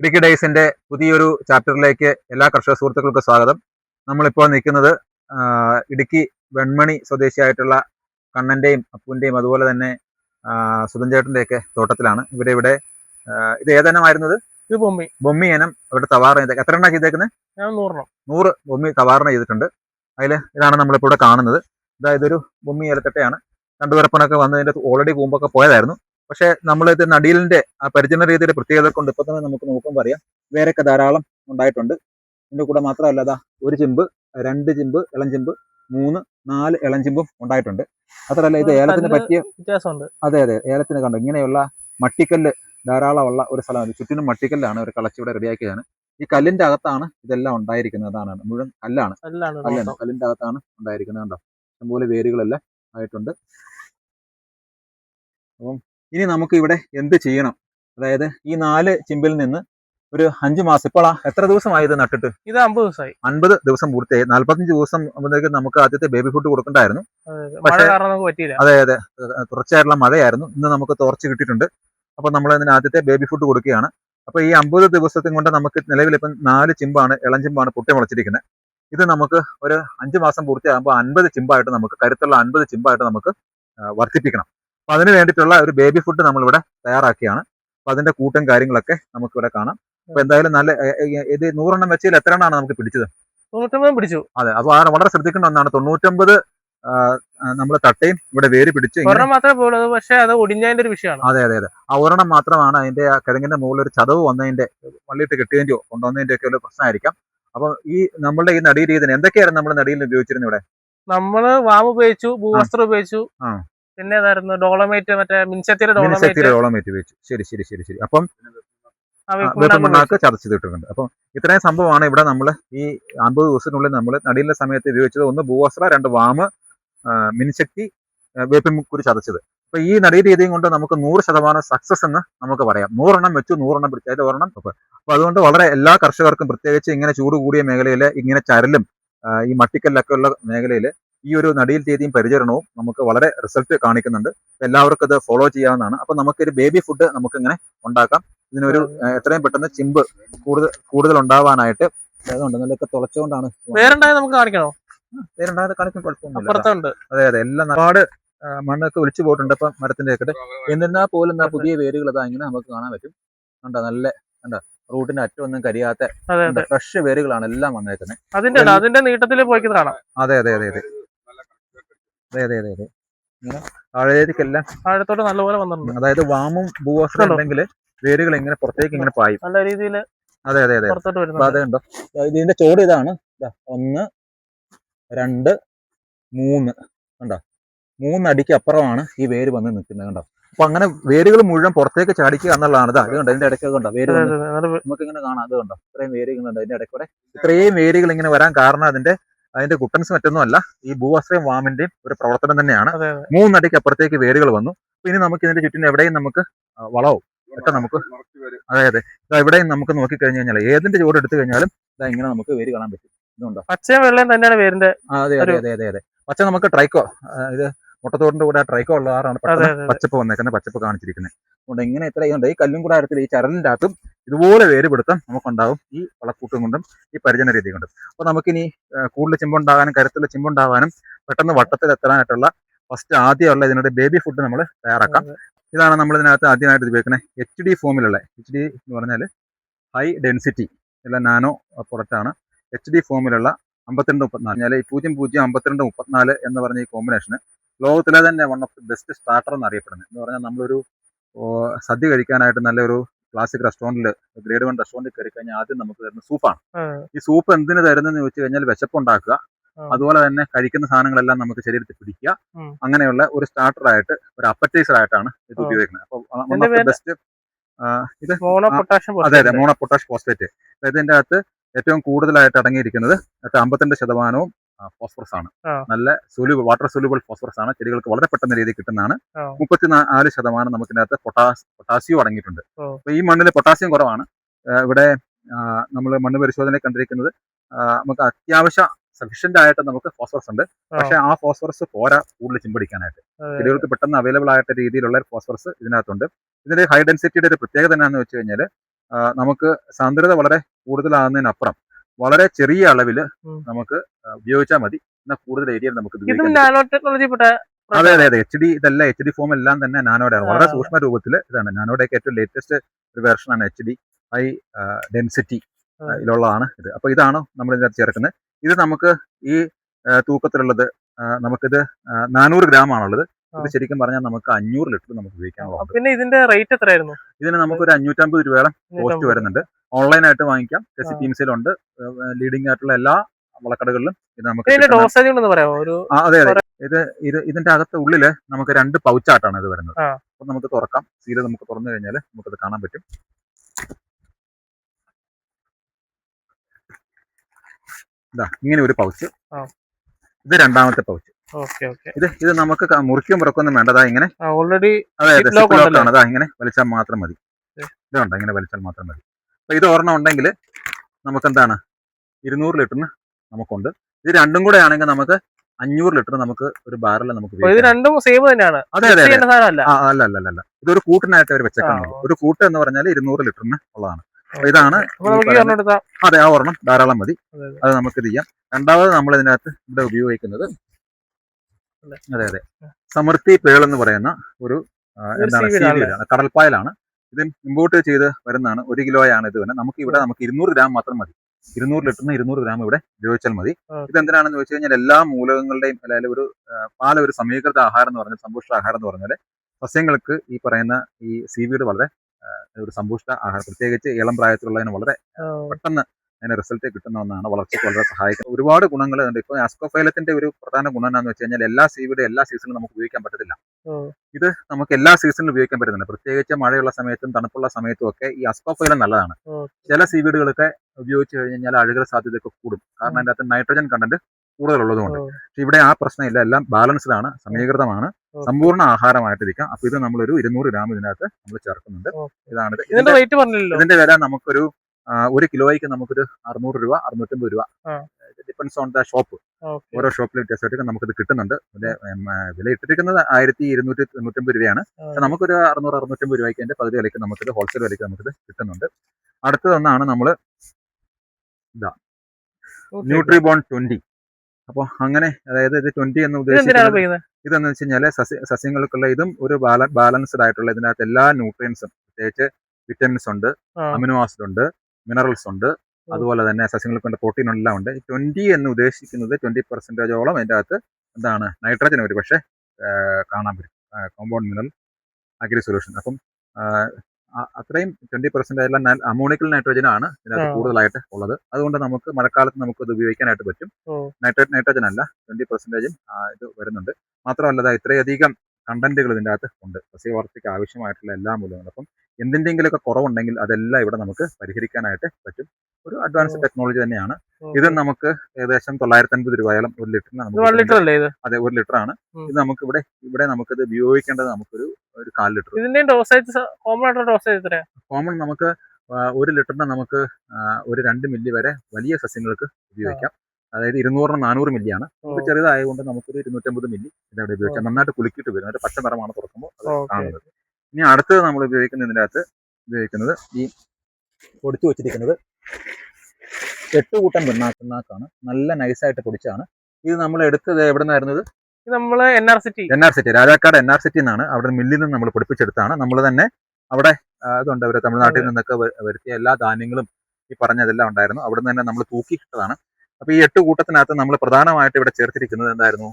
ഇടുക്കി ഡേയ്സിന്റെ പുതിയൊരു ചാപ്റ്ററിലേക്ക് എല്ലാ കർഷക സുഹൃത്തുക്കൾക്കും സ്വാഗതം. നമ്മളിപ്പോൾ നിൽക്കുന്നത് ഇടുക്കി വെൺമണി സ്വദേശിയായിട്ടുള്ള കണ്ണന്റെയും അപ്പുവിന്റെയും അതുപോലെ തന്നെ ആ, സുധൻ ഒക്കെ തോട്ടത്തിലാണ്. ഇവിടെ ഇവിടെ ഇത് ഏതെണ്ണമായിരുന്നത് ഇത് ബൊമ്മി. ബൊമ്മി ഇനം ഇവിടെ തവാറ ചെയ്തേക്ക് എത്ര എണ്ണ ചെയ്തേക്കുന്നത് ഞാൻ നൂറെണ്ണം. നൂറ് ബൊമ്മി തവാറണ ചെയ്തിട്ടുണ്ട്. അതിൽ ഇതാണ് നമ്മളിപ്പോൾ ഇവിടെ കാണുന്നത്. അതായത് ഒരു ബൊമ്മി ഏലത്തട്ടയാണ്. രണ്ടുപേരപ്പനൊക്കെ വന്നതിന്റെ ഓൾറെഡി കൂമ്പൊക്കെ പോയതായിരുന്നു. പക്ഷേ നടിയലിന്റെ ആ പരിചരണ രീതിയുടെ പ്രത്യേകത കൊണ്ട് ഇപ്പൊ തന്നെ നമുക്ക് നോക്കുമ്പോൾ അറിയാം വേരൊക്കെ ധാരാളം ഉണ്ടായിട്ടുണ്ട്. ഇതിന്റെ കൂടെ മാത്രമല്ല അതാ ഒരു ചിമ്പ് രണ്ട് ചിമ്പ് ഇളഞ്ചിമ്പ് മൂന്ന് നാല് ഇളഞ്ചിമ്പും ഉണ്ടായിട്ടുണ്ട്. മാത്രമല്ല ഇത് ഏലത്തിന് പറ്റിയ വ്യത്യാസമുണ്ട്. അതെ അതെ. ഏലത്തിന് കണ്ടു? ഇങ്ങനെയുള്ള മട്ടിക്കല്ല് ധാരാളമുള്ള ഒരു സ്ഥലമാണ്. ചുറ്റിനും മട്ടിക്കല്ലാണ് ഒരു കളച്ച് ഇവിടെ റെഡിയാക്കിയതാണ് ഈ കല്ലിന്റെ അകത്താണ് ഇതെല്ലാം ഉണ്ടായിരിക്കുന്നത്. അതാണ് മുഴുവൻ കല്ലാണ്. കല്ലാണ് കല്ലിന്റെ അകത്താണ് ഉണ്ടായിരിക്കുന്നത് കണ്ടോ? ഇഷ്ടംപോലെ വേരുകളെല്ലാം ആയിട്ടുണ്ട്. അപ്പം ഇനി നമുക്ക് ഇവിടെ എന്ത് ചെയ്യണം? അതായത് ഈ നാല് ചിമ്പിൽ നിന്ന് ഒരു അഞ്ചു മാസം ഇപ്പോൾ എത്ര ദിവസമായി ഇത് നട്ടിട്ട്? ഇത് അമ്പത് ദിവസമായി. അൻപത് ദിവസം പൂർത്തിയായി. നാല്പത്തഞ്ച് ദിവസം ആകുമ്പോഴത്തേക്ക് നമുക്ക് ആദ്യത്തെ ബേബി ഫുഡ് കൊടുക്കണ്ടായിരുന്നു പക്ഷേ- അതെ അതെ. തുടർച്ചയായിട്ടുള്ള മഴയായിരുന്നു. ഇന്ന് നമുക്ക് തുറച്ച് കിട്ടിയിട്ടുണ്ട്. അപ്പൊ നമ്മൾ ഇതിന് ആദ്യത്തെ ബേബി ഫുഡ് കൊടുക്കുകയാണ്. അപ്പൊ ഈ അമ്പത് ദിവസത്തെ കൊണ്ട് നമുക്ക് നിലവിൽ ഇപ്പം നാല് ചിമ്പാണ് ഇളം ചിമ്പാണ് പൊട്ടി മുളച്ചിരിക്കുന്നത്. ഇത് നമുക്ക് ഒരു അഞ്ചു മാസം പൂർത്തിയാകുമ്പോൾ അൻപത് ചിമ്പായിട്ട് നമുക്ക് കരുത്തുള്ള അൻപത് ചിമ്പായിട്ട് നമുക്ക് വർദ്ധിപ്പിക്കണം. അപ്പോൾ അതിന് വേണ്ടിയിട്ടുള്ള ഒരു ബേബി ഫുഡ് നമ്മളിവിടെ തയ്യാറാക്കിയാണ്. അപ്പൊ അതിന്റെ കൂട്ടും കാര്യങ്ങളൊക്കെ നമുക്ക് ഇവിടെ കാണാം. അപ്പൊ എന്തായാലും നല്ല ഇത് നൂറെണ്ണം വെച്ചതിൽ എത്ര എണ്ണമാണ് നമുക്ക് പിടിച്ചത്? തൊണ്ണൂറ്റമ്പത് പിടിച്ചു. അതെ അപ്പൊ ആ വളരെ ശ്രദ്ധിക്കേണ്ട ഒന്നാണ്. തൊണ്ണൂറ്റൊമ്പത് നമ്മൾ തട്ടയും ഇവിടെ വേര് പിടിച്ച് മാത്രമേ പക്ഷേ അത് ഒടിഞ്ഞതിന്റെ ഒരു വിഷയമാണ്. അതെ അതെ അതെ. ആ ഒരെണ്ണം മാത്രമാണ് അതിന്റെ ആ കിഴങ്ങിന്റെ മുകളിൽ ഒരു ചതവ് വന്നതിന്റെ വള്ളിയിട്ട് കിട്ടിയതിന്റെയോ കൊണ്ടുവന്നതിന്റെ ഒക്കെ ഒരു പ്രശ്നമായിരിക്കാം. അപ്പൊ ഈ നമ്മളുടെ ഈ നടീരീതി എന്തൊക്കെയായിരുന്നു നമ്മൾ നടിയിൽ ഉപയോഗിച്ചിരുന്നത് ഇവിടെ? നമ്മൾ വാം ഉപയോഗിച്ചു ഭൂവസ്ത്രം ഉപയോഗിച്ചു. പിന്നെ ഏതായിരുന്നു ഡോളമേറ്റ് മറ്റേ മിൻസത്തിയുടെ ഡോളമേറ്റ്. ഡോളമേറ്റ് വെച്ചു. ശരി ശരി ശരി ശരി. അപ്പം പിണ്ണാക്ക് ചതച്ച് ഇട്ടിട്ടുണ്ട് അപ്പം ഇത്രയും സംഭവമാണ് ഇവിടെ നമ്മൾ ഈ അമ്പത് ദിവസത്തിനുള്ളിൽ നമ്മൾ നടിയിലെ സമയത്ത് ഉപയോഗിച്ചത് ഒന്ന് ഭൂവസ്ത്ര രണ്ട് വാമ് മിൻശക്തി മിനിശക്തി ആ, വേപ്പിൻ കുരു ചതച്ചത്. അപ്പൊ ഈ നടീ രീതിയും കൊണ്ട് നമുക്ക് നൂറ് ശതമാനം സക്സസ് എന്ന് നമുക്ക് പറയാം. നൂറെണ്ണം വെച്ചു നൂറെണ്ണം പിടിച്ചു. അതിൽ ഒരെണ്ണം ഒക്കെ. അപ്പൊ അതുകൊണ്ട് വളരെ എല്ലാ കർഷകർക്കും പ്രത്യേകിച്ച് ഇങ്ങനെ ചൂട് കൂടിയ മേഖലയിൽ ഇങ്ങനെ ചരലും ഈ മട്ടിക്കല്ലൊക്കെ ഉള്ള മേഖലയിൽ ഈ ഒരു നടിയിൽ തീയതിയും പരിചരണവും നമുക്ക് വളരെ റിസൾട്ട് കാണിക്കുന്നുണ്ട്. എല്ലാവർക്കും അത് ഫോളോ ചെയ്യാവുന്നതാണ്. അപ്പൊ നമുക്കൊരു ബേബി ഫുഡ് നമുക്ക് ഇങ്ങനെ ഉണ്ടാക്കാം. ഇതിനൊരു എത്രയും പെട്ടെന്ന് ചിമ്പ് കൂടുതൽ കൂടുതൽ ഉണ്ടാവാനായിട്ട് അതുകൊണ്ട് നല്ലൊക്കെ തുളച്ചുകൊണ്ടാണ് വേറുണ്ടായത് നമുക്ക് കാണിക്കണോ? വേറുണ്ടായത് കാണിക്കാൻ കുഴപ്പമൊന്നുമില്ല അതെ അതെ. എല്ലാം ഒരുപാട് മണ്ണൊക്കെ ഒലിച്ചു പോയിട്ടുണ്ട് ഇപ്പം മരത്തിന്റെ ഒക്കെ. എന്നിരുന്നാൽ പോലും പുതിയ വേരുകൾ അതാ ഇങ്ങനെ നമുക്ക് കാണാൻ പറ്റും. കണ്ടോ നല്ല കണ്ടോ റൂട്ടിന്റെ അറ്റമൊന്നും കരിയാത്ത ഫ്രഷ് വേരുകളാണ് എല്ലാം വന്നേക്കുന്നത്. അതിന്റെ അതിന്റെ നീട്ടത്തിൽ പോയിക്കുന്നത് കാണാം അതെ അതെ അതെ അതെ. അതെ അതെ അതെ അതെ. ഇങ്ങനെ ആഴത്തോട്ട് നല്ലപോലെ വന്നിട്ടുണ്ട്. അതായത് വാമും ഭൂവസ്ത്രം? ഉണ്ടെങ്കിൽ വേരുകൾ ഇങ്ങനെ പുറത്തേക്ക് ഇങ്ങനെ പായും. നല്ല രീതിയിൽ അതെ അതെ അതെ പുറത്തോട്ട് വരുന്നുണ്ട്. അതുണ്ടോ? ഇതിന്റെ ചോട് ഇതാണ്. ഒന്ന് രണ്ട് മൂന്ന്. കണ്ടോ? മൂന്നടിക്ക് അപ്പുറമാണ് ഈ വേര് വന്ന് നിൽക്കുന്നത് കണ്ടോ? അപ്പൊ അങ്ങനെ വേരുകൾ മുഴുവൻ പുറത്തേക്ക് ചാടിക്കുക എന്നുള്ളതാണ്. ഇതാ ഇത് കണ്ടോ? ഇതിന്റെ ഇടയ്ക്ക് കണ്ടോ? വേര് അതെ, അതെ. നമുക്ക് ഇങ്ങനെ കാണാം. അത് കണ്ടോ? ഇത്രയും വേരുകൾ ഉണ്ട്. അതിന്റെ ഇടയ്ക്കൂടെ ഇത്രയും വേരുകൾ ഇങ്ങനെ വരാൻ കാരണം അതിന്റെ അതിന്റെ കുട്ടൻസ് മറ്റൊന്നും അല്ല ഈ ഭൂവാശ്രയം വാമിന്റെയും ഒരു പ്രവർത്തനം തന്നെയാണ്. മൂന്നടിക്ക് അപ്പുറത്തേക്ക് വേരുകൾ വന്നു. ഇനി നമുക്ക് ഇതിന്റെ ചുറ്റിന് എവിടെയും നമുക്ക് വളവും ഒക്കെ നമുക്ക് അതെ അതെ. എവിടെയും നമുക്ക് നോക്കി കഴിഞ്ഞു കഴിഞ്ഞാൽ ഏതിന്റെ ചുവട് എടുത്തു കഴിഞ്ഞാലും ഇതാ ഇങ്ങനെ നമുക്ക് വേര് കാണാൻ പറ്റും. ഇതുണ്ടോ? പച്ചയും വെള്ളം തന്നെയാണ് വേരിന്റെ അതെ അതെ അതെ അതെ അതെ. പച്ച നമുക്ക് ട്രൈക്കോ ഇത് മുട്ടത്തോടിന്റെ കൂടെ ട്രൈക്കോ ഉള്ള പച്ചപ്പ് വന്നേക്കുന്നത് പച്ചപ്പ് കാണിച്ചിരിക്കുന്നത്. അതുകൊണ്ട് ഇങ്ങനെ ഇത്ര ഇതുണ്ട് ഈ കല്ലും കൂടാരത്തിൽ ഈ ചരലിന്റെ അകത്തും ഇതുപോലെ വേര് പിടുത്തം നമുക്കുണ്ടാവും ഈ വളക്കൂട്ടും കൊണ്ടും ഈ പരിചരണ രീതി കൊണ്ടും. അപ്പോൾ നമുക്കിനി കൂടുതൽ ചിമ്പുണ്ടാകാനും കരുത്തുള്ള ചിമ്പുണ്ടാവാനും പെട്ടെന്ന് വട്ടത്തിൽ എത്താനായിട്ടുള്ള ഫസ്റ്റ് ആദ്യമുള്ള ഇതിനോട് ബേബി ഫുഡ് നമ്മൾ തയ്യാറാക്കാം. ഇതാണ് നമ്മൾ ഇതിനകത്ത് ആദ്യമായിട്ട് ഉപയോഗിക്കുന്നത് എച്ച് ഡി ഫോമിലുള്ള എച്ച് ഡി എന്ന് പറഞ്ഞാൽ ഹൈ ഡെൻസിറ്റി അല്ല നാനോ പ്രൊഡക്റ്റ് ആണ് എച്ച് ഡി ഫോമിലുള്ള അമ്പത്തിരണ്ട് മുപ്പത്തിനാല്. ഞാൻ പൂജ്യം പൂജ്യം അമ്പത്തിരണ്ട് മുപ്പത്തിനാല് എന്ന് പറഞ്ഞ ഈ കോമ്പിനേഷന് ലോകത്തിലെ തന്നെ one of the best starter എന്ന് അറിയപ്പെടുന്നത് എന്ന് പറഞ്ഞാൽ നമ്മളൊരു സദ്യ കഴിക്കാനായിട്ട് നല്ലൊരു ക്ലാസിക് റെസ്റ്റോറന്റിൽ ഗ്രേഡ് വൺ റെസ്റ്റോറന്റിൽ കയറി കഴിഞ്ഞാൽ ആദ്യം നമുക്ക് തരുന്ന സൂപ്പാണ്. ഈ സൂപ്പ് എന്തിനു തരുന്നതെന്ന് ചോദിച്ചു കഴിഞ്ഞാൽ വിശപ്പുണ്ടാക്കുക ഉണ്ടാക്കുക. അതുപോലെ തന്നെ കഴിക്കുന്ന സാധനങ്ങളെല്ലാം നമുക്ക് ശരീരത്തിൽ പിടിക്കുക. അങ്ങനെയുള്ള ഒരു സ്റ്റാർട്ടർ ആയിട്ട് ഒരു അപ്പറ്റൈസർ ആയിട്ടാണ് ഇത് ഉപയോഗിക്കുന്നത്. പേര്? ബെസ്റ്റ് ഇത് അതെ അതെ മോണോ പൊട്ടാഷ് ഫോസ്ഫേറ്റ് അതായത് ഇതിന്റെ അകത്ത് ഏറ്റവും കൂടുതലായിട്ട് അടങ്ങിയിരിക്കുന്നത് അമ്പത്തിരണ്ട് ശതമാനവും ഫോസ്ഫറസ് ആണ്. നല്ല സൊല്യൂബിൾ വാട്ടർ സൊല്യൂബിൾ ഫോസ്ഫറസ് ആണ്. ചെടികൾക്ക് വളരെ പെട്ടെന്ന് രീതിയിൽ കിട്ടുന്നതാണ്. മുപ്പത്തി മുപ്പത്തിനാല് ശതമാനം നമുക്ക് ഇതിനകത്ത് പൊട്ടാസ് പൊട്ടാസ്യം അടങ്ങിയിട്ടുണ്ട് അപ്പൊ ഈ മണ്ണിൽ പൊട്ടാസ്യം കുറവാണ്. ഇവിടെ നമ്മൾ മണ്ണ് പരിശോധന കണ്ടിരിക്കുന്നത് നമുക്ക് അത്യാവശ്യ സഫിഷ്യന്റ് ആയിട്ട് നമുക്ക് ഫോസ്ഫറസ് ഉണ്ട്. പക്ഷെ ആ ഫോസ്ഫറസ് പോരാ കൂടുതൽ ചിമ്പടിക്കാനായിട്ട്. ചെടികൾക്ക് പെട്ടെന്ന് അവൈലബിൾ ആയിട്ട് രീതിയിലുള്ള ഫോസ്ഫറസ് ഇതിനകത്തുണ്ട്. ഇതിന്റെ ഹൈ ഡെൻസിറ്റിയുടെ ഒരു പ്രത്യേകത എന്നാന്ന് വെച്ച് കഴിഞ്ഞാൽ നമുക്ക് സാന്ദ്രത വളരെ കൂടുതലാകുന്നതിനപ്പുറം വളരെ ചെറിയ അളവിൽ. നമുക്ക് ഉപയോഗിച്ചാൽ മതി. എന്നാൽ കൂടുതൽ ഏരിയയിൽ നമുക്ക് നാനോ ടെക്നോളജി അതെ അതെ അതെ. എച്ച് ഡി ഇതല്ല എച്ച് ഡി ഫോം എല്ലാം തന്നെ നാനോഡാണ് ആണ് വളരെ സൂക്ഷ്മ രൂപത്തിൽ ഇതാണ്. നാനോയുടെയൊക്കെ ഏറ്റവും ലേറ്റസ്റ്റ് ഒരു വേർഷനാണ് എച്ച് ഡി ഹൈ ഡെൻസിറ്റി ഇതിലുള്ളതാണ് ഇത്. അപ്പൊ ഇതാണ് നമ്മൾ ഇതിനകത്ത് ചേർക്കുന്നത്? ഇത് നമുക്ക് ഈ തൂക്കത്തിലുള്ളത് നമുക്കിത് നാനൂറ് ഗ്രാം ആണുള്ളത്. ഇത് ശരിക്കും പറഞ്ഞാൽ നമുക്ക് അഞ്ഞൂറ് ലിറ്റർ നമുക്ക് ഉപയോഗിക്കാനുള്ളതാണ് പിന്നെ ഇതിന്റെ റേറ്റ് എത്രയായിരുന്നു? ഇതിന് നമുക്ക് ഒരു അഞ്ഞൂറ്റമ്പത് രൂപയോളം കോസ്റ്റ് വരുന്നുണ്ട്. ഓൺലൈനായിട്ട് വാങ്ങിക്കാം. പി ഉണ്ട്. ലീഡിംഗ് ആയിട്ടുള്ള എല്ലാ വളക്കടകളിലും ഇത് നമുക്ക് ഡോസേജ് ഒരു അതെ അതെ. ഇത് ഇത് ഇതിന്റെ അകത്ത് ഉള്ളിൽ നമുക്ക് രണ്ട് പൗച്ചായിട്ടാണ് ഇത് വരുന്നത്. അപ്പൊ നമുക്ക് തുറക്കാം. സീൽ നമുക്ക് തുറന്നു കഴിഞ്ഞാൽ നമുക്കത് കാണാൻ പറ്റും. ഇതാ ഇങ്ങനെ ഒരു പൗച്ച്. ഇത് രണ്ടാമത്തെ പൗച്ച് ഇത് ഇത് നമുക്ക് ക- മുറിക്കും പുറക്കൊന്നും വേണ്ടതാ ഇങ്ങനെ. ഓൾറെഡി അതെ അതെ ഇങ്ങനെ വലിച്ചാൽ മാത്രം മതി. ഇതുണ്ട് ഇങ്ങനെ വലിച്ചാൽ മാത്രം മതി. അപ്പൊ ഇത് ഒരെണ്ണം ഉണ്ടെങ്കിൽ നമുക്ക് എന്താണ് ഇരുന്നൂറ് ലിറ്ററിന് നമുക്കുണ്ട്. ഇത് രണ്ടും കൂടെ ആണെങ്കിൽ നമുക്ക് അഞ്ഞൂറ് ലിറ്റർ നമുക്ക് ഒരു ബാരൽ നമുക്ക് ഇത് ഉപയോഗിക്കാം. രണ്ടും സെയിം തന്നെയാണ്. അതെ അതെ അതെ ചെയ്യേണ്ട സാധനമല്ല. ആ അല്ല അല്ല അല്ല അല്ല. ഇതൊരു കൂട്ടിനായിട്ട് അവർ വെച്ചേക്കുന്നത് ഒരു കൂട്ട് എന്ന് പറഞ്ഞാൽ ഇരുന്നൂറ് ലിറ്ററിന് ഉള്ളതാണ്. അപ്പൊ ഇതാണ് അതെ ആ ഒരെണ്ണം ധാരാളം മതി. അതെ, നമുക്ക് ഇത് ചെയ്യാം. രണ്ടാമത് നമ്മൾ ഇതിനകത്ത് ഇവിടെ ഉപയോഗിക്കുന്നത് അതെ. അതെ സമൃദ്ധി പേൾ എന്ന് പറയുന്ന ഒരു എന്താണ് കടൽപ്പായലാണ്. ഇത് ഇമ്പോർട്ട് ചെയ്ത് വരുന്നതാണ് ഒരു കിലോയാണ് ഇത് തന്നെ. നമുക്ക് ഇവിടെ നമുക്ക് ഇരുന്നൂറ് ഗ്രാം മാത്രം മതി. ഇരുന്നൂറ് ലിറ്ററിന് ഇരുന്നൂറ് ഗ്രാം ഇവിടെ ഉപയോഗിച്ചാൽ മതി. ഇത് എന്തിനാണെന്ന് വെച്ച് കഴിഞ്ഞാൽ എല്ലാ മൂലകങ്ങളുടെയും അല്ലെങ്കിൽ ഒരു പാല ഒരു സമീകൃത ആഹാരം എന്ന് പറഞ്ഞാൽ സമ്പുഷ്ട ആഹാരം എന്ന് പറഞ്ഞാൽ സസ്യങ്ങൾക്ക് ഈ പറയുന്ന ഈ സീവീഡ് വളരെ ഒരു സമ്പുഷ്ട ആഹാരം. പ്രത്യേകിച്ച് ഇളം പ്രായത്തിലുള്ളതിന് വളരെ പെട്ടെന്ന് അതിന് റിസൾട്ട് കിട്ടുന്ന ഒന്നാണ്. വളർച്ചയ്ക്ക് വളരെ സഹായിക്കുന്നത് ഒരുപാട് ഗുണങ്ങൾ ഉണ്ട്. ഇപ്പോൾ ആസ്കോഫൈലത്തിന്റെ ഒരു പ്രധാന ഗുണം എന്താണെന്ന് വെച്ച് കഴിഞ്ഞാൽ എല്ലാ സീവിയുടെ എല്ലാ സീസണിലും നമുക്ക് ഉപയോഗിക്കാൻ പറ്റത്തില്ല. ഇത് നമുക്ക് എല്ലാ സീസണിലും ഉപയോഗിക്കാൻ പറ്റുന്നുണ്ട് പ്രത്യേകിച്ച് മഴയുള്ള സമയത്തും തണുപ്പുള്ള സമയത്തും ഒക്കെ ഈ അസ്കോഫൈലം നല്ലതാണ്. ചില സീവീഡുകളൊക്കെ ഉപയോഗിച്ച് കഴിഞ്ഞാൽ അഴുകൽ സാധ്യതയൊക്കെ കൂടും. കാരണം അതിന്റെ അകത്ത് നൈട്രജൻ കണ്ടന്റ് കൂടുതലുള്ളതുകൊണ്ട്. പക്ഷെ ഇവിടെ ആ പ്രശ്നമില്ല. എല്ലാം ബാലൻസ്ഡ് ആണ് സമീകൃതമാണ്. സമ്പൂർണ ആഹാരമായിട്ടിരിക്കാം. അപ്പൊ ഇത് നമ്മളൊരു ഇരുന്നൂറ് ഗ്രാം ഇതിനകത്ത് നമ്മൾ ചേർക്കുന്നുണ്ട്. ഇതാണ് ഇതിന്റെ വില നമുക്കൊരു ഒരു കിലോയ്ക്ക് നമുക്കൊരു അറുന്നൂറ് രൂപ അറുന്നൂറ്റമ്പത് രൂപ. ഡിപ്പെൻസ് ഓൺ ദ ഷോപ്പ് ഓരോ ഷോപ്പിലും വ്യത്യാസമായിട്ട് നമുക്കിത് കിട്ടുന്നുണ്ട്. ഇതിന്റെ വില ഇട്ടിരിക്കുന്നത് ആയിരത്തി ഇരുന്നൂറ്റി തൊണ്ണൂറ്റമ്പത് രൂപയാണ്. നമുക്കൊരു അറുന്നൂറ് അറുന്നൂറ്റമ്പത് രൂപയ്ക്ക് അതിന്റെ പകുതി വിലയ്ക്ക് നമുക്കിത് ഹോൾസെയിൽ വിലയ്ക്ക് നമുക്കിത് കിട്ടുന്നുണ്ട്. അടുത്തതൊന്നാണ് നമ്മൾ ന്യൂട്രിബോൺ ട്വന്റി അപ്പോൾ അങ്ങനെ അതായത് ഇത് ട്വന്റി എന്ന് ഉദ്ദേശിക്കുന്നത് ഇതെന്ന് വെച്ച് കഴിഞ്ഞാൽ സസ്യ സസ്യങ്ങൾക്കുള്ള ഇതും ഒരു ബാലൻസ്ഡ് ആയിട്ടുള്ള ഇതിനകത്ത് എല്ലാ ന്യൂട്രിയൻസും പ്രത്യേകിച്ച് വിറ്റമിൻസ് ഉണ്ട് അമിനോ ആസിഡ് ഉണ്ട് മിനറൽസ് ഉണ്ട്. അതുപോലെ തന്നെ സസ്യങ്ങൾക്ക് വേണ്ട പ്രോട്ടീൻ എല്ലാം ഉണ്ട്. ട്വന്റി എന്ന് ഉദ്ദേശിക്കുന്നത് ട്വന്റി പെർസെന്റേജോളം അതിന്റെ അകത്ത് എന്താണ് നൈട്രജൻ ഒരു പക്ഷേ കാണാൻ പറ്റും. കോമ്പൗണ്ട് മിനറൽ അഗ്രി സൊല്യൂഷൻ അപ്പം അത്രയും ട്വന്റി പെർസെന്റ് എല്ലാം അമോണിക്കൽ നൈട്രജൻ ആണ് ഇതിനകത്ത് കൂടുതലായിട്ട് ഉള്ളത്. അതുകൊണ്ട് നമുക്ക് മഴക്കാലത്ത് നമുക്ക് ഇത് ഉപയോഗിക്കാനായിട്ട് പറ്റും. നൈട്രേറ്റ് നൈട്രജൻ അല്ല ട്വന്റി പെർസെന്റേജും ഇത് വരുന്നുണ്ട്. മാത്രമല്ല ഇത്രയധികം കണ്ടന്റുകൾ ഇതിന്റെ അകത്ത് ഉണ്ട്. സസ്യവാർത്തയ്ക്ക് ആവശ്യമായിട്ടുള്ള എല്ലാ മൂലങ്ങളും അപ്പം എന്തിന്റെങ്കിലുമൊക്കെ കുറവുണ്ടെങ്കിൽ അതെല്ലാം ഇവിടെ നമുക്ക് പരിഹരിക്കാനായിട്ട് പറ്റും. ഒരു അഡ്വാൻസ് ടെക്നോളജി തന്നെയാണ്. ഇത് നമുക്ക് ഏകദേശം തൊള്ളായിരത്തി അൻപത് രൂപയോളം ഒരു ലിറ്ററിന് നമുക്ക് ലിറ്റർ അല്ലേ ഇത്? അതെ ഒരു ലിറ്റർ ആണ്. ഇത് നമുക്ക് ഇവിടെ ഇവിടെ നമുക്ക് ഇത് ഉപയോഗിക്കേണ്ടത് നമുക്കൊരു ഒരു കാൽ ലിറ്റർ. ഇതിന്റെ ഡോസേജ് കോമൺ ആയിട്ടുള്ള ഡോസേജ് എത്രയാ? കോമൺ നമുക്ക് ഒരു ലിറ്ററിന് നമുക്ക് ഒരു രണ്ട് മില്ലി വരെ വലിയ സസ്യങ്ങൾക്ക് ഉപയോഗിക്കാം. അതായത് ഇരുന്നൂറിന് നാനൂറ് മില്ലിയാണ് ചെറുതായതുകൊണ്ട് നമുക്കൊരു ഇരുന്നൂറ്റമ്പത് മില്ലി ഇതവിടെ ഉപയോഗിക്കാം. നന്നായിട്ട് കുലുക്കിയിട്ട് വരും. ഒരു പച്ച നിറമാണ് തുറക്കുമ്പോൾ അത് കാണുന്നത്. ഇനി അടുത്തത് നമ്മൾ ഉപയോഗിക്കുന്ന ഇതിന്റെ അകത്ത് ഉപയോഗിക്കുന്നത് ഈ പൊടിച്ചു വെച്ചിരിക്കുന്നത് എട്ട് കൂട്ടം നല്ല നൈസായിട്ട് പൊടിച്ചാണ്. ഇത് നമ്മൾ എടുത്തത് എവിടെ നിന്നായിരുന്നത് ഇത് ഇത് നമ്മൾ N R city N R city Rajakkad N R city എന്നാണ്. അവിടെ മില്ലിൽ നിന്ന് നമ്മൾ പൊടിപ്പിച്ചെടുത്താണ്. നമ്മൾ തന്നെ അവിടെ അതുണ്ട് അവർ തമിഴ്നാട്ടിൽ നിന്നൊക്കെ വരുത്തിയ എല്ലാ ധാന്യങ്ങളും ഈ പറഞ്ഞതെല്ലാം ഉണ്ടായിരുന്നു. അവിടെ നിന്ന് തന്നെ നമ്മൾ തൂക്കിയിട്ടതാണ്. അപ്പൊ ഈ എട്ട് കൂട്ടത്തിനകത്ത് നമ്മൾ പ്രധാനമായിട്ട് ഇവിടെ ചേർത്തിരിക്കുന്നത് എന്തായിരുന്നു?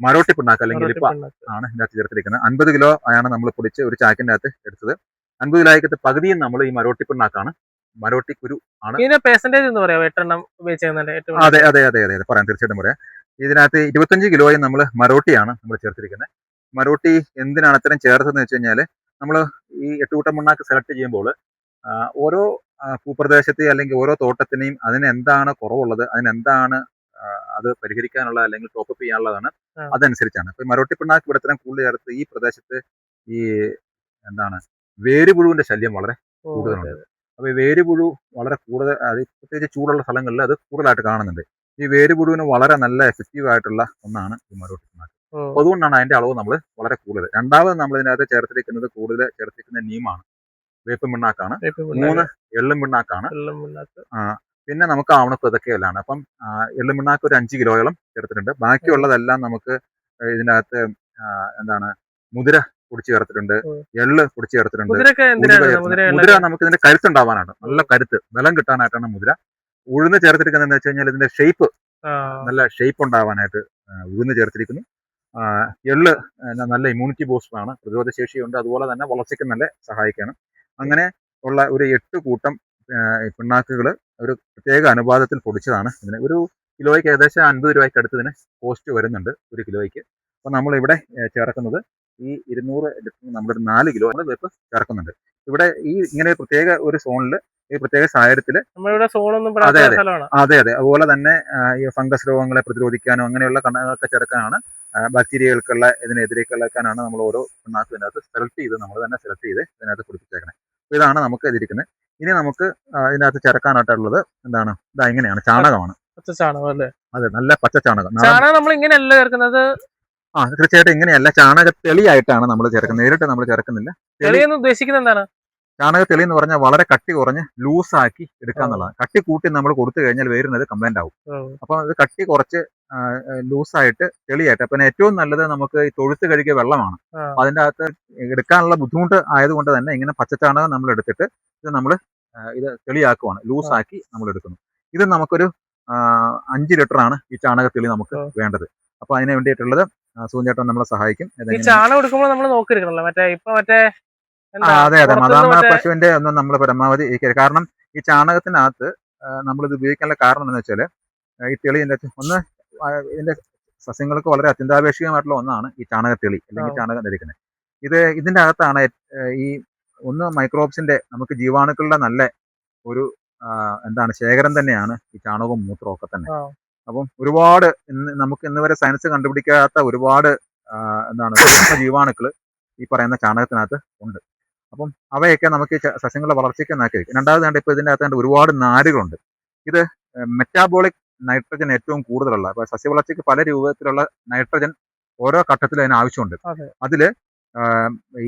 മരോട്ടി പിണ്ണാക്ക് അല്ലെങ്കിൽ ഇപ്പ ആണ് ഇതിനകത്ത് ചേർത്തിരിക്കുന്നത്. അൻപത് കിലോ ആണ് നമ്മൾ പൊടിച്ച് ഒരു ചാക്കിന്റെ അകത്ത് എടുത്തത്. അൻപത് കിലോയ്ക്കകത്ത് പകുതിയും നമ്മൾ ഈ മരോട്ടി പിണ്ണാക്കാണ്. മരോട്ടി കുരു ഇതിന്റെ പെർസെന്റേജ് എന്ന് പറയാം എട്ടെണ്ണം അതെ അതെ അതെ അതെ പറയാം തീർച്ചയായിട്ടും പറയാം. ഇതിനകത്ത് ഇരുപത്തഞ്ച് കിലോയും നമ്മൾ മരോട്ടിയാണ് നമ്മൾ ചേർത്തിരിക്കുന്നത്. മരോട്ടി എന്തിനാണ് അത്തരം ചേർത്തതെന്ന് വെച്ച് കഴിഞ്ഞാൽ നമ്മൾ ഈ എട്ടുകൂട്ടം മണ്ണാക്ക് സെലക്ട് ചെയ്യുമ്പോൾ ഓരോ ഭൂപ്രദേശത്തെ അല്ലെങ്കിൽ ഓരോ തോട്ടത്തിനെയും അതിന് എന്താണ് കുറവുള്ളത് അതിനെന്താണ് അത് പരിഹരിക്കാനുള്ള അല്ലെങ്കിൽ ടോപ്പപ്പ് ചെയ്യാനുള്ളതാണ് അതനുസരിച്ചാണ്. ഇപ്പൊ മരോട്ടി പിണ്ണാക്ക് ഇവിടെ കൂടുതൽ ചേർത്ത് ഈ പ്രദേശത്ത് ഈ എന്താണ് വേരുപുഴുവിന്റെ ശല്യം വളരെ കൂടുതലുണ്ട്. അപ്പോൾ ഈ വേരുപുഴു വളരെ കൂടുതൽ അത് പ്രത്യേകിച്ച് ചൂടുള്ള സ്ഥലങ്ങളിൽ അത് കൂടുതലായിട്ട് കാണുന്നുണ്ട്. ഈ വേരുപുഴുവിന് വളരെ നല്ല എഫക്റ്റീവ് ആയിട്ടുള്ള ഒന്നാണ് ഈ മരോട്ടി പിണ്ണാക്ക്. അതുകൊണ്ടാണ് അതിന്റെ അളവ് നമ്മൾ വളരെ കൂടുതൽ. രണ്ടാമത് നമ്മൾ ഇതിനകത്ത് ചേർത്തിരിക്കുന്നത് കൂടുതൽ ചേർത്തിരിക്കുന്ന നീമാണ്. വേപ്പ് പിണ്ണാക്കാണ്. മൂന്ന് എള്ളും പിണ്ണാക്കാണ്. എള്ളും പിണ്ണാക്ക്. പിന്നെ നമുക്ക് ആവണ ഇതൊക്കെയല്ലാണ് അപ്പം എള്ളും പിണ്ണാക്ക് ഒരു അഞ്ച് കിലോയോളം ചേർത്തിട്ടുണ്ട്. ബാക്കിയുള്ളതെല്ലാം നമുക്ക് ഇതിനകത്ത് എന്താണ് മുതിര പൊടിച്ച് ചേർത്തിട്ടുണ്ട്. എള്ള് പൊടിച്ച് ചേർത്തിട്ടുണ്ട്. മുതിര നമുക്ക് ഇതിന്റെ കരുത്തുണ്ടാവാനാണ്. നല്ല കരുത്ത്. ബലം കിട്ടാനായിട്ടാണ് മുതിര. ഉഴുന്ന് ചേർത്തിരിക്കുന്നത് വെച്ച് കഴിഞ്ഞാൽ ഇതിന്റെ ഷേപ്പ് നല്ല ഷേപ്പ് ഉണ്ടാവാനായിട്ട് ഉഴുന്ന് ചേർത്തിരിക്കുന്നു. എള്ള് നല്ല ഇമ്മ്യൂണിറ്റി ബൂസ്റ്റർ ആണ് പ്രതിരോധ ശേഷിയുണ്ട് അതുപോലെ തന്നെ വളർച്ചയ്ക്ക് നല്ല സഹായിക്കാണ്. അങ്ങനെ ഉള്ള ഒരു എട്ട് കൂട്ടം പിണ്ണാക്കുകൾ ഒരു പ്രത്യേക അനുപാതത്തിൽ പൊടിച്ചതാണ് ഇതിന്. ഒരു കിലോയ്ക്ക് ഏകദേശം അൻപത് രൂപയ്ക്ക് അടുത്ത് ഇതിന് കോസ്റ്റ് വരുന്നുണ്ട് ഒരു കിലോയ്ക്ക്. അപ്പോൾ നമ്മളിവിടെ ചേർക്കുന്നത് ഈ ഇരുന്നൂറ് ലിറ്റർ നമ്മളൊരു നാല് കിലോ വെപ്പ് ചേർക്കുന്നുണ്ട്. ഇവിടെ ഈ ഇങ്ങനെ പ്രത്യേക ഒരു സോണിൽ ഈ പ്രത്യേക സാഹചര്യത്തിൽ അതെ, അതെ. അതെ അതെ. അതുപോലെ തന്നെ ഈ ഫംഗസ് രോഗങ്ങളെ പ്രതിരോധിക്കാനോ അങ്ങനെയുള്ള കണ്ണുകളൊക്കെ ചെറുക്കാനാണ് ബാക്ടീരിയകൾക്കുള്ള ഇതിനെതിരെ കളക്കാനാണ് നമ്മൾ ഓരോ പിണ്ണാക്കും ഇതിനകത്ത് സെലക്ട് ചെയ്ത് നമ്മൾ തന്നെ സെലക്ട് ചെയ്ത് ഇതിനകത്ത് പിടിപ്പിച്ചേക്കണേ. അപ്പൊ ഇതാണ് നമുക്ക് ഇതിരിക്കുന്നത് ഇനി നമുക്ക് ഇതിനകത്ത് ചേർക്കാനായിട്ടുള്ളത് എന്താണ്? ഇതാ ഇങ്ങനെയാണ് ചാണകമാണ്. പച്ച ചാണകം അല്ലേ? അതെ നല്ല പച്ച ചാണകം നമ്മൾ ഇങ്ങനെയല്ല ചേർക്കുന്നത്? ആ തീർച്ചയായിട്ടും ഇങ്ങനെയല്ല. ചാണക തെളിയായിട്ടാണ് നമ്മൾ ചേർക്കുന്നത്. നേരിട്ട് നമ്മൾ ചേർക്കുന്നില്ല. തെളിയെന്ന് ഉദ്ദേശിക്കുന്നത് എന്താണ്? ചാണക തെളി എന്ന് പറഞ്ഞാൽ വളരെ കട്ടി കുറഞ്ഞ് ലൂസാക്കി എടുക്കുക എന്നുള്ളതാണ്. കട്ടി കൂട്ടി നമ്മൾ കൊടുത്തു കഴിഞ്ഞാൽ വേരുന്നത് കംപ്ലൈന്റ് ആവും. അപ്പൊ അത് കട്ടി കുറച്ച് ലൂസായിട്ട് തെളിയായിട്ട് അപ്പൊ ഏറ്റവും നല്ലത് നമുക്ക് ഈ തൊഴുത്ത് കഴുകിയ വെള്ളമാണ്. അതിന്റെ അകത്ത് എടുക്കാനുള്ള ബുദ്ധിമുട്ട് ആയതുകൊണ്ട് തന്നെ ഇങ്ങനെ പച്ചച്ചാണകം നമ്മൾ എടുത്തിട്ട് ഇത് നമ്മൾ ഇത് തെളിയാക്കുവാണ് ലൂസാക്കി നമ്മൾ എടുക്കുന്നു. ഇത് നമുക്കൊരു അഞ്ച് ലിറ്റർ ആണ് ഈ ചാണക തെളി നമുക്ക് വേണ്ടത്. അപ്പൊ അതിന് വേണ്ടിയിട്ടുള്ളത് സൂചേട്ടൻ നമ്മളെ സഹായിക്കും. ഈ ചാണകം എടുക്കുമ്പോൾ നമ്മൾ നോക്കിയിരിക്കണല്ലോ മറ്റേ ഇപ്പൊ മറ്റേ അതെ അതെ മതാമ പശുവിന്റെ ഒന്നും നമ്മൾ പരമാവധി കാരണം ഈ ചാണകത്തിനകത്ത് നമ്മൾ ഇത് ഉപയോഗിക്കാനുള്ള കാരണം എന്ന് വെച്ചാൽ ഈ തെളി എന്താ ഒന്ന് ഇതിന്റെ സസ്യങ്ങൾക്ക് വളരെ അത്യന്താപേക്ഷികമായിട്ടുള്ള ഒന്നാണ് ഈ ചാണകത്തെളി അല്ലെങ്കിൽ. ചാണകം ധരിക്കുന്നത് ഇത് ഇതിന്റെ അകത്താണ് ഈ ഒന്ന് മൈക്രോബ്സിന്റെ നമുക്ക് ജീവാണുക്കളുടെ നല്ല ഒരു എന്താണ് ശേഖരം തന്നെയാണ് ഈ ചാണകവും മൂത്രവും ഒക്കെ തന്നെ. അപ്പം ഒരുപാട് ഇന്ന് നമുക്ക് ഇന്ന് വരെ സയൻസ് കണ്ടുപിടിക്കാത്ത ഒരുപാട് എന്താണ് ജീവാണുക്കൾ ഈ പറയുന്ന ചാണകത്തിനകത്ത് ഉണ്ട് അപ്പം അവയൊക്കെ നമുക്ക് സസ്യങ്ങളുടെ വളർച്ചയ്ക്ക് നന്നാക്കി രണ്ടാമത് കണ്ട് ഇപ്പോൾ ഇതിന്റെ അകത്ത് ഒരുപാട് നാരുകളുണ്ട്. ഇത് മെറ്റാബോളിക് നൈട്രജൻ ഏറ്റവും കൂടുതലുള്ള അപ്പോൾ സസ്യവളർച്ചയ്ക്ക് പല രൂപത്തിലുള്ള നൈട്രജൻ ഓരോ ഘട്ടത്തിലും അതിന് ആവശ്യമുണ്ട്. അതെ. അതിൽ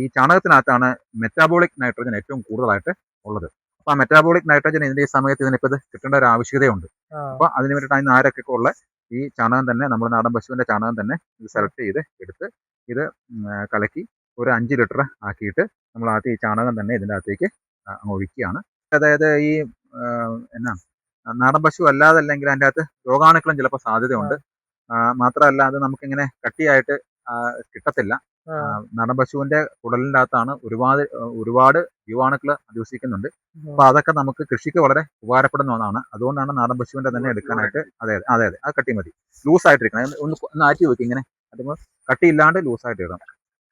ഈ ചാണകത്തിനകത്താണ് മെറ്റാബോളിക് നൈട്രജൻ ഏറ്റവും കൂടുതലായിട്ട് ഉള്ളത്. അപ്പൊ ആ മെറ്റാബോളിക് നൈട്രജൻ ഇതിന്റെ ഈ സമയത്ത് ഇതിനിപ്പോൾ ഇത് കിട്ടേണ്ട ഒരു ആവശ്യകതയുണ്ട്. അപ്പൊ അതിന് വേണ്ടിയിട്ട് അതിന് നാരൊക്കെ ഉള്ള ഈ ചാണകം തന്നെ നമ്മുടെ നാടൻ പശുവിന്റെ ചാണകം തന്നെ ഇത് സെലക്ട് ചെയ്ത് എടുത്ത് ഇത് കലക്കി ഒരു അഞ്ച് ലിറ്റർ ആക്കിയിട്ട് നമ്മൾ ആദ്യം ഈ ചാണകം തന്നെ ഇതിന്റെ അകത്തേക്ക് ഒഴിക്കുകയാണ്. അതായത് ഈ എന്നാ നാടൻ പശു അല്ലാതെ അല്ലെങ്കിൽ അതിന്റെ അകത്ത് രോഗാണുക്കളും ചിലപ്പോൾ സാധ്യതയുണ്ട്. മാത്രമല്ല അത് നമുക്കിങ്ങനെ കട്ടിയായിട്ട് കിട്ടത്തില്ല. നാടൻ പശുവിന്റെ കുടലിന്റെ അകത്താണ് ഒരുപാട് ഒരുപാട് ജീവാണുക്കൾ അധിവസിക്കുന്നുണ്ട്. അപ്പൊ അതൊക്കെ നമുക്ക് കൃഷിക്ക് വളരെ ഉപകാരപ്പെടുന്ന ഒന്നാണ്. അതുകൊണ്ടാണ് നാടൻ പശുവിന്റെ തന്നെ എടുക്കാനായിട്ട് അതെ അതെ അതെ അതെ കട്ടി മതി. ലൂസ് ആയിട്ടിരിക്കണം ഇരിക്കണം ഒന്ന് ഒന്ന് ആറ്റി വെക്കും ഇങ്ങനെ. അതുമ്പോൾ കട്ടിയില്ലാണ്ട് ലൂസ് ആയിട്ട് ഇടണം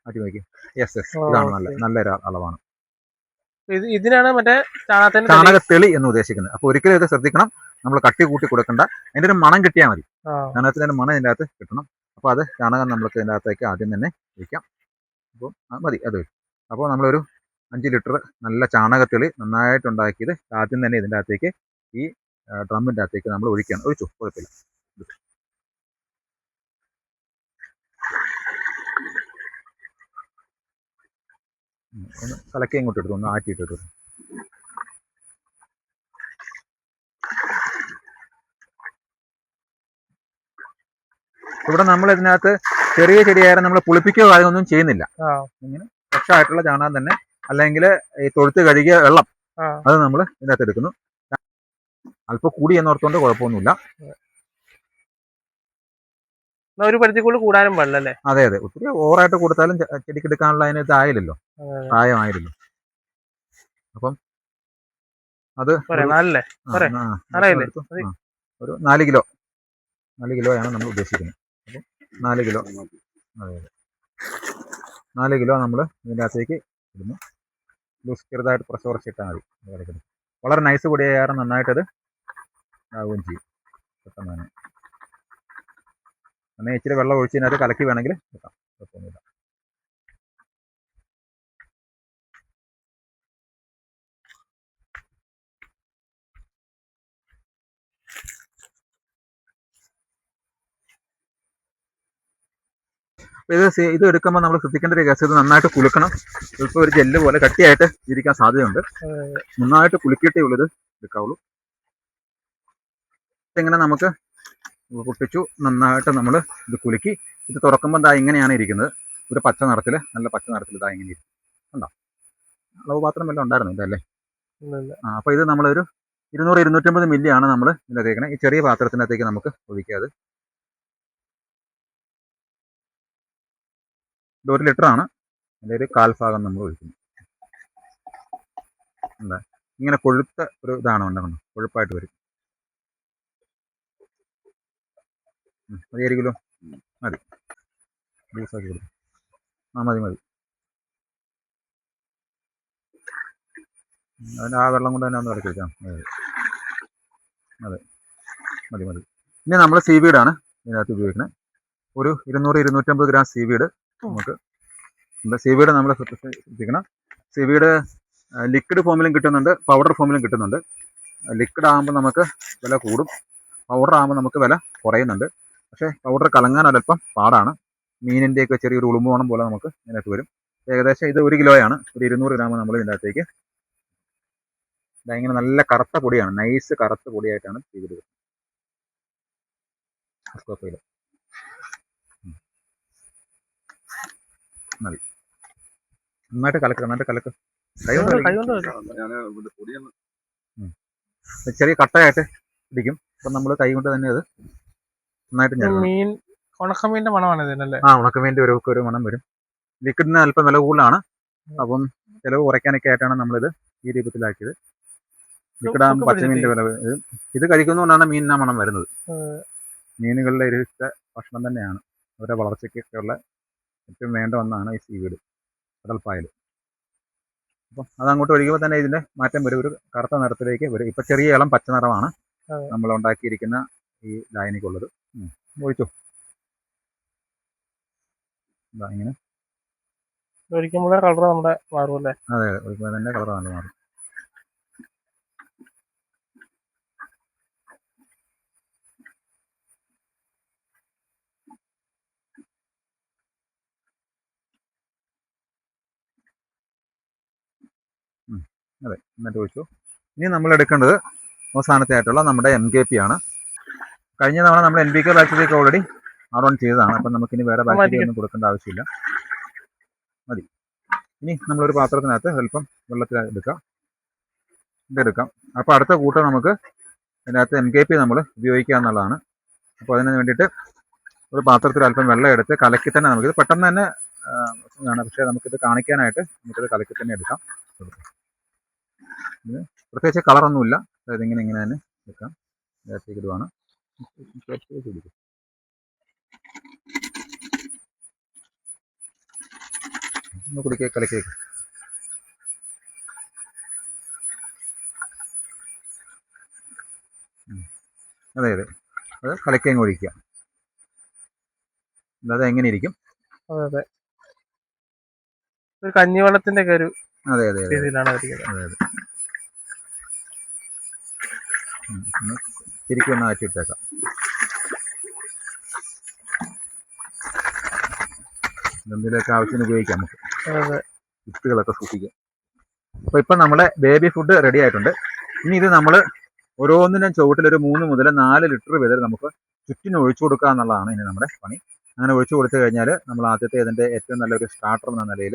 ആറ്റി നോക്കി. യെസ് യെസ് ഇതാണ് നല്ല. നല്ലൊരു അളവാണ്. ഇത് ഇതിനാണ് മറ്റേ. ചാണകത്തെളി എന്ന് ഉദ്ദേശിക്കുന്നത്. അപ്പൊ ഒരിക്കലും ഇത് ശ്രദ്ധിക്കണം. നമ്മൾ കട്ടി കൂട്ടി കൊടുക്കണ്ട. അതിന്റെ ഒരു മണം കിട്ടിയാൽ മതി. ചാണകത്തിന്റെ ഒരു മണം ഇതിന്റെ അകത്ത് കിട്ടണം. അപ്പൊ അത് ചാണകം നമ്മൾക്ക് ഇതിന്റെ അകത്തേക്ക് ആദ്യം തന്നെ ഒഴിക്കാം. അപ്പോൾ മതി അത് അപ്പോൾ നമ്മളൊരു അഞ്ച് ലിറ്റർ നല്ല ചാണകത്തെളി നന്നായിട്ടുണ്ടാക്കിയത് ആദ്യം തന്നെ ഇതിന്റെ അകത്തേക്ക് ഈ ഡ്രമ്മിന്റെ അകത്തേക്ക് നമ്മൾ ഒഴിക്കണം. ഒഴിച്ചു? കുഴപ്പമില്ല. ഒന്ന് കലക്കി ഇങ്ങോട്ട് എടുത്തു ഒന്ന് ആറ്റിയിട്ട് എടുത്തു ഇവിടെ നമ്മൾ ഇതിനകത്ത് ചെറിയ ചെടിയായാലും നമ്മൾ പുളിപ്പിക്കുകയോ കാര്യമൊന്നും ചെയ്യുന്നില്ല. ഇങ്ങനെ ഫ്രഷ് ആയിട്ടുള്ള ചാണകം തന്നെ അല്ലെങ്കിൽ ഈ തൊഴുത്ത് കഴുകിയ വെള്ളം. അത് നമ്മൾ ഇതിനകത്ത് എടുക്കുന്നു. അല്പം കൂടി എന്നോർത്തോണ്ട് കുഴപ്പമൊന്നുമില്ല. ഒരു കൂടി കൂടാനും വെള്ളം അല്ലേ? അതെ അതെ. ഒത്തിരി ഓവറായിട്ട് കൊടുത്താലും ചെടിക്കെടുക്കാനുള്ള ചെടിക്ക് എടുക്കാനുള്ള പ്രായമായില്ലല്ലോ അപ്പം അത് ഒരു- നാല് കിലോ. നാല് കിലോയാണ് നമ്മൾ ഉദ്ദേശിക്കുന്നത്. അപ്പം നാല് കിലോ. അതെ അതെ. നാല് കിലോ നമ്മൾ ഇതിന്റെ അകത്തേക്ക് ഇടുന്നു. ലൂസ് ചെറുതായിട്ട് പ്രഷർ കുറച്ച് ഇട്ടാൽ മതി. കിടക്കുന്നത്. വളരെ നൈസ് കൂടി കാരണം നന്നായിട്ടത് ആവുകയും ചെയ്യും. പെട്ടെന്ന് തന്നെ. എന്നാൽ ഇച്ചിരി വെള്ളം ഒഴിച്ചതിനകത്ത് കലക്കി വേണമെങ്കിൽ വെക്കാം കുഴപ്പമൊന്നുമില്ല അപ്പൊ ഇത് ഇത് എടുക്കുമ്പോൾ നമ്മൾ ശ്രദ്ധിക്കേണ്ട ഒരു കേസ് ഇത് നന്നായിട്ട് കുലുക്കണം. ചിലപ്പോൾ ഒരു ജെല്ല് പോലെ കട്ടിയായിട്ട് ഇരിക്കാൻ സാധ്യതയുണ്ട്. നന്നായിട്ട് കുലുക്കിയിട്ടേ ഉള്ളത് എടുക്കാവുള്ളൂ. ഇങ്ങനെ നമുക്ക് പൊട്ടിച്ചു നന്നായിട്ട് നമ്മൾ ഇത് കുലുക്കി ഇത് തുറക്കുമ്പോൾ ഇതാ ഇങ്ങനെയാണ് ഇരിക്കുന്നത്. ഒരു പച്ച നിറത്തിൽ നല്ല പച്ച നിറത്തിൽ ഇതാ ഇങ്ങനെ ഇരിക്കും ഉണ്ടോ അളവ് പാത്രം വല്ലതും ഉണ്ടായിരുന്നു ഇതല്ലേ? ആ അപ്പോൾ ഇത് നമ്മളൊരു ഇരുന്നൂറ് ഇരുന്നൂറ്റമ്പത് മില്ലിയാണ് നമ്മൾ ഇതിനകത്തേക്കണേ. ഈ ചെറിയ പാത്രത്തിനകത്തേക്ക് നമുക്ക് ഒഴിക്കാതെ. ഇത് ഒരു ലിറ്റർ ആണ്. അതിന്റെ ഒരു കാൽഭാഗം നമ്മൾ ഒഴിക്കുന്നു. എന്താ ഇങ്ങനെ കൊഴുത്ത ഒരു ഇതാണ് ഉണ്ടാകുന്നത് കൊഴുപ്പായിട്ട് വരും. മതിയായിരിക്കുമല്ലോ മതി ജ്യൂസാക്കി കൊടുക്കും. ആ മതി മതി. അതിന്റെ ആ വെള്ളം കൊണ്ട് തന്നെ ഒന്ന് ഇറക്കി വെക്കാം അതെ അതെ മതി മതി ഇനി നമ്മൾ സീവീഡാണ് ഇതിനകത്ത് ഉപയോഗിക്കുന്നത്. ഒരു ഇരുന്നൂറ് ഇരുന്നൂറ്റമ്പത് ഗ്രാം സീവീഡ് നമുക്ക് എന്താ സി വിയുടെ നമ്മൾ ശ്രദ്ധിക്കണം സി വിയുടെ ലിക്വിഡ് ഫോമിലും കിട്ടുന്നുണ്ട് പൗഡർ ഫോമിലും കിട്ടുന്നുണ്ട്. ലിക്വിഡ് ആകുമ്പോൾ നമുക്ക് വില കൂടും. പൗഡർ ആകുമ്പോൾ നമുക്ക് വില കുറയുന്നുണ്ട്. പക്ഷേ പൗഡർ കലങ്ങാൻ ഒരല്പം പാടാണ്. മീനിന്റെയൊക്കെ ചെറിയൊരു ഉളുമ്പോണം പോലെ നമുക്ക് ഇതിനകത്ത് വരും. ഏകദേശം ഇത് ഒരു കിലോയാണ്. ഒരു ഇരുന്നൂറ് ഗ്രാം നമ്മൾ ഇതിന്റെ അകത്തേക്ക് ഇങ്ങനെ നല്ല കറുത്ത പൊടിയാണ്. നൈസ് കറുത്ത പൊടിയായിട്ടാണ് സീവീഡ് മതി നന്നായിട്ട് കലക്കുക നന്നായിട്ട് കലക്കുക. കൈകൊണ്ട് ചെറിയ കട്ടയായിട്ട് ഇടിക്കും. അപ്പം നമ്മൾ കൈ കൊണ്ട് തന്നെ അത് നന്നായിട്ട് ഞെരണം. മീൻ ഉണക്കമീന്റെ മണമാണ് ഇതിനല്ലേ ആ ഉണക്കമീന്റെ ഒരു ഒരു മണം വരും. ലിക്വിഡിന് അല്പം വില കൂടുതലാണ്. അപ്പം ചിലവ് കുറയ്ക്കാനൊക്കെ ആയിട്ടാണ് നമ്മളിത് ഈ രൂപത്തിലാക്കിയത്. ലിക്വിഡ് ആകുമ്പോൾ സുഖം പച്ചമീനിന്റെ വില ഇത് കഴിക്കുന്നതുകൊണ്ടാണ് മീനിന് ആ മണം വരുന്നത്. മീനുകളുടെ ഒരു ഭക്ഷണം തന്നെയാണ്. അവരുടെ വളർച്ചയ്ക്കൊക്കെ ഉള്ള ഏറ്റവും വേണ്ട ഒന്നാണ് ഈ സീവീഡ് കടൽപ്പായൽ അപ്പം അതങ്ങോട്ട് ഒഴുകുമ്പോൾ തന്നെ ഇതിന്റെ മാറ്റം വരും. ഒരു കറുത്ത നിറത്തിലേക്ക് വരും. ഇപ്പം ചെറിയ ഇളം പച്ച നിറമാണ് നമ്മൾ ഉണ്ടാക്കിയിരിക്കുന്ന ഈ ലായനിക്കുള്ളത്. ഒഴിച്ചു? ഇങ്ങനെ. ഒഴിക്കുമ്പോഴേ കളർ നമ്മുടെ മാറും അല്ലേ? അതെ അതെ. ഒഴിക്കുമ്പോൾ തന്നെ കളർ നല്ല മാറും. അതെ എന്നിട്ട് ചോദിച്ചു ഇനി നമ്മൾ എടുക്കേണ്ടത് അവസാനത്തെ ആയിട്ടുള്ള നമ്മുടെ എം കെ പി ആണ്. കഴിഞ്ഞ തവണ നമ്മൾ N B K bacteria already run ചെയ്തതാണ്. അപ്പം നമുക്കിനി വേറെ ബാക്ടീരിയ ഒന്നും കൊടുക്കേണ്ട ആവശ്യമില്ല. മതി. ഇനി നമ്മളൊരു പാത്രത്തിനകത്ത് അല്പം വെള്ളത്തിൽ എടുക്കാം. ഇതെടുക്കാം അപ്പോൾ അടുത്ത കൂട്ടം നമുക്ക് അതിനകത്ത് എം കെ പി നമ്മൾ ഉപയോഗിക്കുക എന്നുള്ളതാണ്. അപ്പോൾ അതിന് വേണ്ടിയിട്ട് ഒരു പാത്രത്തിൽ അല്പം വെള്ളം എടുത്ത് കലക്കി തന്നെ നമുക്കിത് പെട്ടെന്ന് തന്നെ പക്ഷേ നമുക്കിത് കാണിക്കാനായിട്ട് നമുക്കിത് കലക്കി തന്നെ എടുക്കാം. ഇത് പ്രത്യേകിച്ച് കളറൊന്നുമില്ല. അതായത് ഇങ്ങനെ ഇങ്ങനെ തന്നെ വെക്കാം. ഇതിനകത്തേക്ക് ഇടുവാണ്. ഒന്ന് കുടിക്കുക കലക്കിയേക്ക് അതെ അതെ. അത് കലക്കി അങ്ങ് ഒഴിക്കുക. അല്ലാതെ എങ്ങനെ ഇരിക്കും? അതെ ഒരു കഞ്ഞിവെള്ളത്തിന്റെ ഒക്കെ ഒരു അതെ അതെ അതെ അതെ. ശരിക്കും ഒന്ന് ആറ്റി ഇട്ടേക്കാം. എന്തെങ്കിലുമൊക്കെ ആവശ്യത്തിന് ഉപയോഗിക്കാം നമുക്ക്. വിത്തുകളൊക്കെ സൂക്ഷിക്കാം. അപ്പോൾ ഇപ്പം നമ്മുടെ ബേബി ഫുഡ് റെഡി ആയിട്ടുണ്ട്. ഇനി ഇത് നമ്മൾ ഓരോന്നിനും ചുവട്ടിൽ ഒരു മൂന്ന് മുതൽ നാല് ലിറ്റർ വീതം നമുക്ക് ചുറ്റിന് ഒഴിച്ചു കൊടുക്കുക എന്നുള്ളതാണ് ഇനി നമ്മുടെ പണി. അങ്ങനെ ഒഴിച്ചു കൊടുത്തു കഴിഞ്ഞാൽ നമ്മൾ ആദ്യത്തെ ഇതിന്റെ ഏറ്റവും നല്ലൊരു സ്റ്റാർട്ടർ എന്ന നിലയിൽ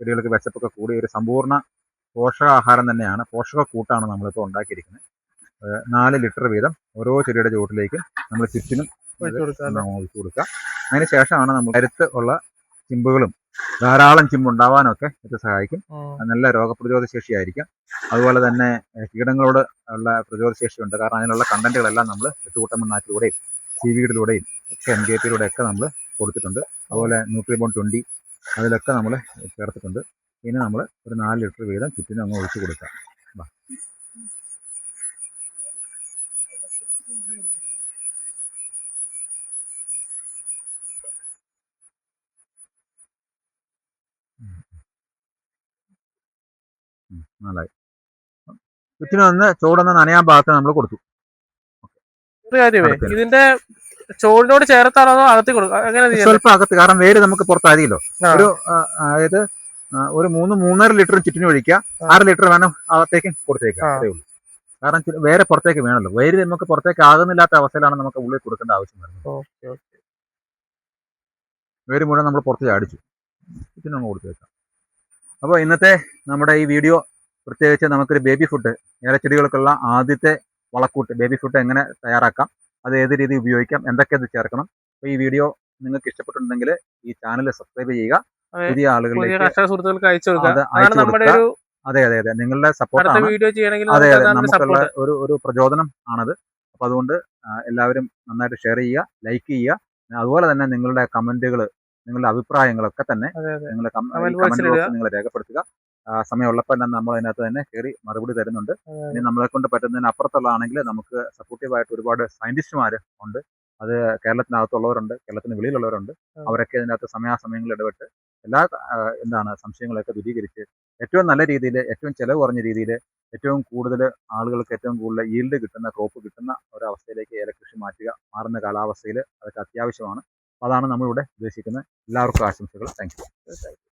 ചെടികൾക്ക് വിശപ്പൊക്കെ കൂടി ഒരു സമ്പൂർണ പോഷകാഹാരം തന്നെയാണ്. പോഷക കൂട്ടാണ് നമ്മളിപ്പോൾ ഉണ്ടാക്കിയിരിക്കുന്നത്. നാല് ലിറ്റർ വീതം ഓരോ ചെടിയുടെ ചുവട്ടിലേക്കും നമ്മൾ ചുറ്റിനും ഒഴിച്ചു കൊടുക്കുക. അതിന് ശേഷമാണ് നമ്മൾ കരുത്ത് ഉള്ള ചിമ്പുകളും ധാരാളം ചിമ്പുണ്ടാവാനൊക്കെ ഇത് സഹായിക്കും. നല്ല രോഗപ്രതിരോധ ശേഷിയായിരിക്കും അതുപോലെ തന്നെ കീടങ്ങളോട് ഉള്ള പ്രതിരോധ ശേഷിയുണ്ട്. കാരണം അതിനുള്ള കണ്ടന്റുകളെല്ലാം നമ്മൾ എട്ടുകൂട്ടമണ്ണാക്കിലൂടെയും സി വീടിലൂടെയും ഒക്കെ എം കെ പിയിലൂടെ ഒക്കെ നമ്മൾ കൊടുത്തിട്ടുണ്ട്. അതുപോലെ ന്യൂട്രിബോൺ ട്വന്റി അതിലൊക്കെ നമ്മൾ ചേർത്തിട്ടുണ്ട്. ഇനി നമ്മൾ ഒരു നാല് ലിറ്റർ വീതം ചുറ്റിനും അങ്ങ് ഒഴിച്ചു കൊടുക്കാം നന്നായി ചുറ്റിനും വന്ന് ചൂടൊന്ന് നനയാൻ ഭാഗത്ത് നമ്മൾ കൊടുത്തു. കാര്യമേ ഇതിന്റെ ചോടിനോട് ചേർത്താണോ അതോ അകത്തി ചെയ്യാം സ്വല്പം അകത്ത് കാരണം വേര് നമുക്ക് പുറത്തായിരിക്കുമല്ലോ ആ. ഒരു അതായത് ഒരു മൂന്ന് മൂന്നര ലിറ്റർ ചുറ്റിന് ഒഴിക്കുക ആറ് ലിറ്റർ വേണം അകത്തേക്ക് കൊടുത്തേക്കുക അതേ ഉള്ളൂ. കാരണം വേറെ പുറത്തേക്ക് വേണമല്ലോ വേര് നമുക്ക് പുറത്തേക്ക് ആകുന്നില്ലാത്ത അവസ്ഥയിലാണ് നമുക്ക് ഉള്ളിൽ കൊടുക്കേണ്ട ആവശ്യം വരുന്നത്. വേര് മുഴുവൻ നമ്മൾ പുറത്ത് ചാടിച്ചു. ചുറ്റിനു നമ്മൾ കൊടുത്തേക്കാം. അപ്പോൾ ഇന്നത്തെ നമ്മുടെ ഈ വീഡിയോ പ്രത്യേകിച്ച് നമുക്കൊരു ബേബി ഫുഡ് ഇലച്ചെടികൾക്കുള്ള ആദ്യത്തെ വളക്കൂട്ട് ബേബി ഫുഡ് എങ്ങനെ തയ്യാറാക്കാം അത് ഏത് രീതി ഉപയോഗിക്കാം എന്തൊക്കെ അത് ചേർക്കണം അപ്പോൾ ഈ വീഡിയോ നിങ്ങൾക്ക് ഇഷ്ടപ്പെട്ടിട്ടുണ്ടെങ്കിൽ ഈ ചാനൽ സബ്സ്ക്രൈബ് ചെയ്യുക പുതിയ ആളുകളിലേക്ക് അത് അതെ അതെ നിങ്ങളുടെ സപ്പോർട്ടാണ് ചെയ്യണമെങ്കിൽ അതെ അതെ നമുക്കുള്ള സപ്പോർട്ട് ഒരു ഒരു പ്രചോദനം ആണത്. അപ്പോൾ അതുകൊണ്ട് എല്ലാവരും നന്നായിട്ട് ഷെയർ ചെയ്യുക ലൈക്ക് ചെയ്യുക. അതുപോലെ തന്നെ നിങ്ങളുടെ കമന്റുകൾ നിങ്ങളുടെ അഭിപ്രായങ്ങളൊക്കെ തന്നെ നിങ്ങളുടെ നിങ്ങൾ രേഖപ്പെടുത്തുക. സമയമുള്ളപ്പോൾ തന്നെ നമ്മൾ അതിനകത്ത് തന്നെ കയറി മറുപടി തരുന്നുണ്ട്. ഇനി നമ്മളെ കൊണ്ട് പറ്റുന്നതിന് അപ്പുറത്തുള്ളതാണെങ്കിൽ നമുക്ക് സപ്പോർട്ടീവായിട്ട് ഒരുപാട് സയന്റിസ്റ്റുമാർ ഉണ്ട്. അത് കേരളത്തിനകത്തുള്ളവരുണ്ട് കേരളത്തിന് വെളിയിലുള്ളവരുണ്ട്. അവരൊക്കെ ഇതിനകത്ത് സമയാസമയങ്ങളിൽ ഇടപെട്ട് എല്ലാ എന്താണ് സംശയങ്ങളൊക്കെ ദൂരീകരിച്ച് ഏറ്റവും നല്ല രീതിയിൽ ഏറ്റവും ചിലവ് കുറഞ്ഞ രീതിയിൽ ഏറ്റവും കൂടുതൽ ആളുകൾക്ക് ഏറ്റവും കൂടുതൽ ഈൽഡ് കിട്ടുന്ന ക്രോപ്പ് കിട്ടുന്ന ഒരവസ്ഥയിലേക്ക് ഏലകൃഷി മാറ്റുക മാറുന്ന കാലാവസ്ഥയിൽ അതൊക്കെ അത്യാവശ്യമാണ്. അതാണ് നമ്മളിവിടെ ഉദ്ദേശിക്കുന്നത് എല്ലാവർക്കും ആശംസകൾ. Thank you